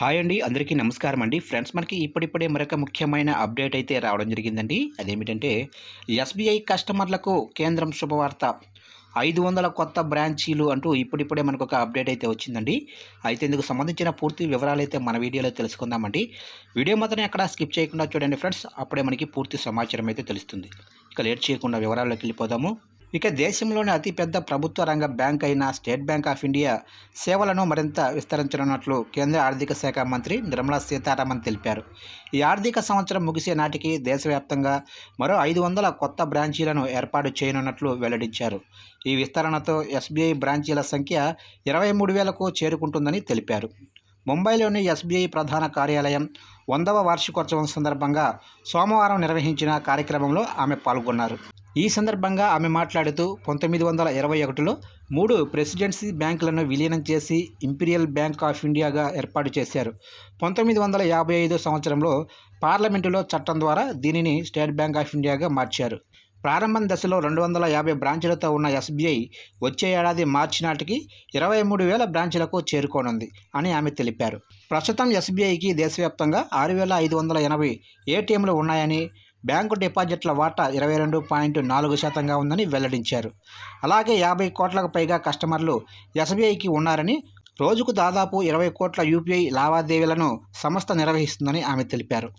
Hi అండి అందరికీ నమస్కారం అండి. ఫ్రెండ్స్ మనకి ఇప్పుడిప్పుడే మరొక ముఖ్యమైన అప్డేట్ అయితే రావడం జరిగిందండి. అదేమిటంటే ఎస్బీఐ కస్టమర్లకు కేంద్రం శుభవార్త. ఐదు వందల కొత్త బ్రాంచీలు అంటూ ఇప్పుడిప్పుడే మనకు ఒక అప్డేట్ అయితే వచ్చిందండి. అయితే ఇందుకు సంబంధించిన పూర్తి వివరాలు అయితే మన వీడియోలో తెలుసుకుందామండి. వీడియో మాత్రం ఎక్కడ స్కిప్ చేయకుండా చూడండి ఫ్రెండ్స్. అప్పుడే మనకి పూర్తి సమాచారం అయితే తెలుస్తుంది. ఇక లేట్ చేయకుండా వివరాల్లోకి వెళ్ళిపోదాము. ఇక దేశంలోనే అతిపెద్ద ప్రభుత్వ రంగ బ్యాంక్ అయిన స్టేట్ బ్యాంక్ ఆఫ్ ఇండియా సేవలను మరింత విస్తరించనున్నట్లు కేంద్ర ఆర్థిక శాఖ మంత్రి నిర్మలా సీతారామన్ తెలిపారు. ఈ ఆర్థిక సంవత్సరం ముగిసే నాటికి దేశవ్యాప్తంగా మరో ఐదు వందల కొత్త బ్రాంచీలను ఏర్పాటు చేయనున్నట్లు వెల్లడించారు. ఈ విస్తరణతో ఎస్బీఐ బ్రాంచీల సంఖ్య ఇరవై మూడు వేలకు చేరుకుంటుందని తెలిపారు. ముంబైలోని ఎస్బీఐ ప్రధాన కార్యాలయం వందవ వార్షికోత్సవం సందర్భంగా సోమవారం నిర్వహించిన కార్యక్రమంలో ఆమె పాల్గొన్నారు. ఈ సందర్భంగా ఆమె మాట్లాడుతూ పంతొమ్మిది వందల ఇరవై ఒకటిలో మూడు ప్రెసిడెన్సీ బ్యాంకులను విలీనం చేసి ఇంపీరియల్ బ్యాంక్ ఆఫ్ ఇండియాగా ఏర్పాటు చేశారు. పంతొమ్మిది వందల యాభై ఐదు సంవత్సరంలో పార్లమెంటులో చట్టం ద్వారా దీనిని స్టేట్ బ్యాంక్ ఆఫ్ ఇండియాగా మార్చారు. ప్రారంభం దశలో రెండు వందల యాభై బ్రాంచ్లతో ఉన్న ఎస్బీఐ వచ్చే ఏడాది మార్చి నాటికి ఇరవై మూడు వేల బ్రాంచ్లకు చేరుకోనుంది అని ఆమె తెలిపారు. ప్రస్తుతం ఎస్బీఐకి దేశవ్యాప్తంగా ఆరు వేల ఐదు వందల ఎనభై ఏటీఎంలు ఉన్నాయని బ్యాంకు డిపాజిట్ల వాటా ఇరవై రెండు పాయింట్ నాలుగు శాతంగా ఉందని వెల్లడించారు. అలాగే యాభై కోట్లకు పైగా కస్టమర్లు ఎస్బీఐకి ఉన్నారని రోజుకు దాదాపు ఇరవై కోట్ల యూపీఐ లావాదేవీలను సంస్థ నిర్వహిస్తుందని ఆమె తెలిపారు.